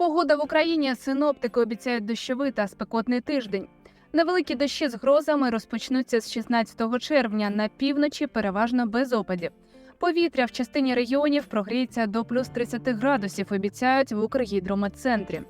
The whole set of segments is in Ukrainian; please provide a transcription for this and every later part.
Погода в Україні синоптики обіцяють дощовий та спекотний тиждень. Невеликі дощі з грозами розпочнуться з 16 червня на півночі, переважно без опадів. Повітря в частині регіонів прогріється до плюс 30 градусів, обіцяють в Укргідрометцентрі.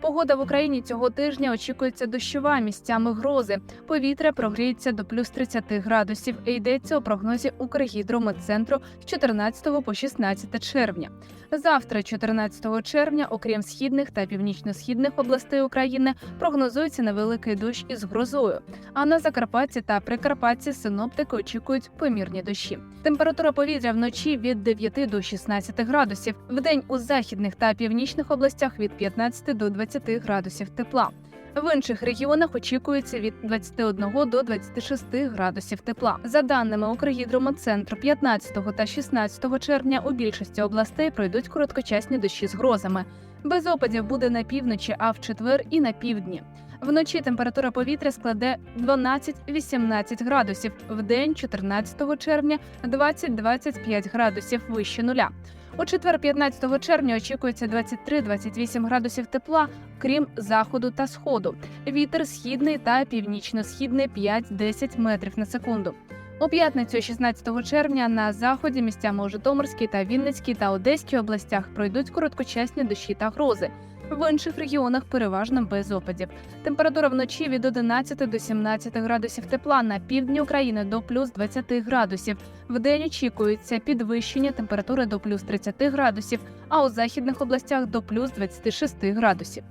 Погода в Україні цього тижня очікується дощова місцями грози. Повітря прогріється до плюс 30 градусів. І йдеться у прогнозі Укргідрометцентру з 14 по 16 червня. Завтра, 14 червня, окрім східних та північно-східних областей України, прогнозується невеликий дощ із грозою. А на Закарпатті та Прикарпатті синоптики очікують помірні дощі. Температура повітря вночі від 9 до 16 градусів. Вдень у західних та північних областях від 15 до 20 градусів тепла. В інших регіонах очікується від 21 до 26 градусів тепла. За даними Укргідрометцентру, 15 та 16 червня у більшості областей пройдуть короткочасні дощі з грозами. Без опадів буде на півночі, а в четвер і на півдні. Вночі температура повітря складе 12-18 градусів, вдень 14 червня 20-25 градусів вище нуля. У четвер, 15 червня, очікується 23-28 градусів тепла, крім заходу та сходу. Вітер східний та північно-східний 5-10 метрів на секунду. У п'ятницю, 16 червня, на заході місцями у Житомирській та Вінницькій та Одеській областях пройдуть короткочасні дощі та грози. В інших регіонах переважно без опадів. Температура вночі від 11 до 17 градусів тепла на півдні України до плюс 20 градусів. Вдень очікується підвищення температури до плюс 30 градусів, а у західних областях до плюс 26 градусів.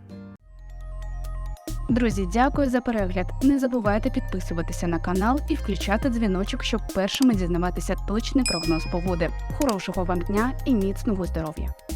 Друзі, дякую за перегляд. Не забувайте підписуватися на канал і включати дзвіночок, щоб першими дізнаватися точний прогноз погоди. Хорошого вам дня і міцного здоров'я!